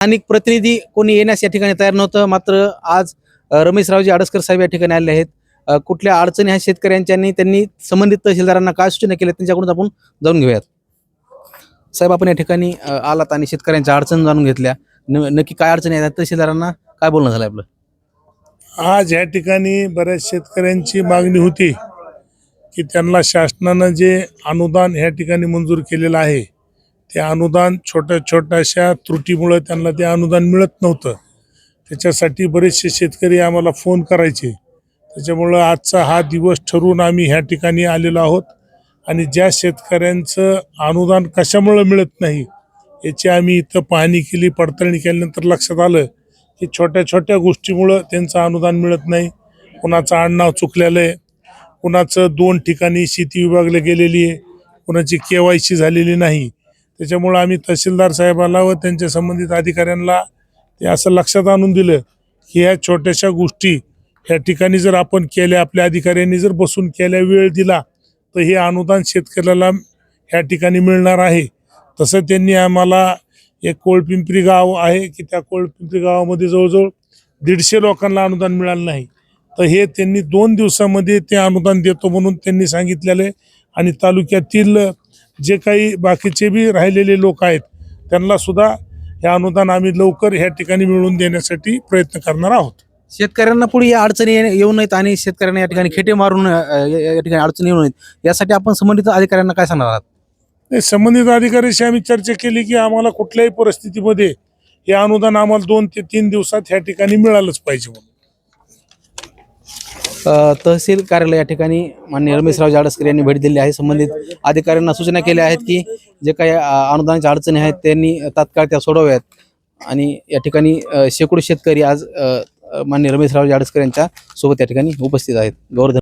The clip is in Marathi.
स्थानिक प्रतिनिधी कोणी येण्यास या ठिकाणी तयार नव्हतं. मात्र आज रमेशरावजी आडसकर साहेब या ठिकाणी आलेले आहेत. कुठल्या अडचणी ह्या शेतकऱ्यांच्या आणि त्यांनी संबंधित तहसीलदारांना काय सूचना केल्या त्यांच्याकडून आपण जाऊन घेऊयात. साहेब आपण या ठिकाणी आलात आणि शेतकऱ्यांच्या अडचण जाणून घेतल्या. न- नक्की काय अडचणी आहेत? तहसीलदारांना काय बोलणं झालं आपलं? आज या ठिकाणी बऱ्याच शेतकऱ्यांची मागणी होती की त्यांना शासनानं जे अनुदान ह्या ठिकाणी मंजूर केलेलं आहे ते अनुदान छोट्या छोट्याशा त्रुटीमुळं त्यांना ते अनुदान मिळत नव्हतं. त्याच्यासाठी बरेचसे शेतकरी आम्हाला फोन करायचे. त्याच्यामुळं आजचा हा दिवस ठरवून आम्ही ह्या ठिकाणी आलेलो आहोत. आणि ज्या शेतकऱ्यांचं अनुदान कशामुळं मिळत नाही याची आम्ही इथं पाहणी केली पडताळणी केल्यानंतर लक्षात आलं की छोट्या छोट्या गोष्टीमुळं त्यांचं अनुदान मिळत नाही. कुणाचं आडनाव चुकलेलं आहे कुणाचं दोन ठिकाणी शेती विभागली गेलेली आहे कुणाची के वाय सी झालेली नाही. त्याच्यामुळं आम्ही तहसीलदार साहेबाला व त्यांच्या संबंधित अधिकाऱ्यांना ते असं लक्षात आणून दिलं की ह्या छोट्याशा गोष्टी ह्या ठिकाणी जर आपण केल्या आपल्या अधिकाऱ्यांनी जर बसून केल्या वेळ दिला तर हे अनुदान शेतकऱ्याला ह्या ठिकाणी मिळणार आहे. तसं त्यांनी आम्हाला एक कोळपिंपरी गाव आहे की त्या कोळपिंपरी गावामध्ये जवळजवळ दीडशे लोकांना अनुदान मिळालं नाही. तर हे त्यांनी दोन दिवसामध्ये ते अनुदान देतो म्हणून त्यांनी सांगितलेलं आहे. आणि तालुक्यातील जे काही बाकीचे बी राहिलेले लोक आहेत त्यांना सुद्धा हे अनुदान आम्ही लवकर ह्या ठिकाणी मिळवून देण्यासाठी प्रयत्न करणार आहोत. शेतकऱ्यांना पुढे या अडचणी ये- येऊ नयेत आणि शेतकऱ्यांना या ठिकाणी खेटे मारून अ, या या ठिकाणी अडचणी येऊ नयेत. यासाठी आपण संबंधित अधिकाऱ्यांना काय सांगणार आहात? नाही, संबंधित अधिकाऱ्याशी आम्ही चर्चा केली की आम्हाला कुठल्याही परिस्थितीमध्ये हे अनुदान आम्हाला दोन ते तीन दिवसात ह्या ठिकाणी मिळालंच पाहिजे म्हणून. अ, तहसील कार्यालय या ठिकाणी मान्य रमेशराव जाडसकर यांनी भेट दिली आहे. संबंधित अधिकाऱ्यांना सूचना केल्या आहेत की जे काही अ, अनुदानाच्या अडचणी आहेत त्यांनी तात्काळ त्या सोडवाव्यात. आणि या ठिकाणी अ, शेकडो शेतकरी आज अ, अ, मान्य रमेशराव जाडसकर यांच्या सोबत या ठिकाणी उपस्थित आहेत. गौरधन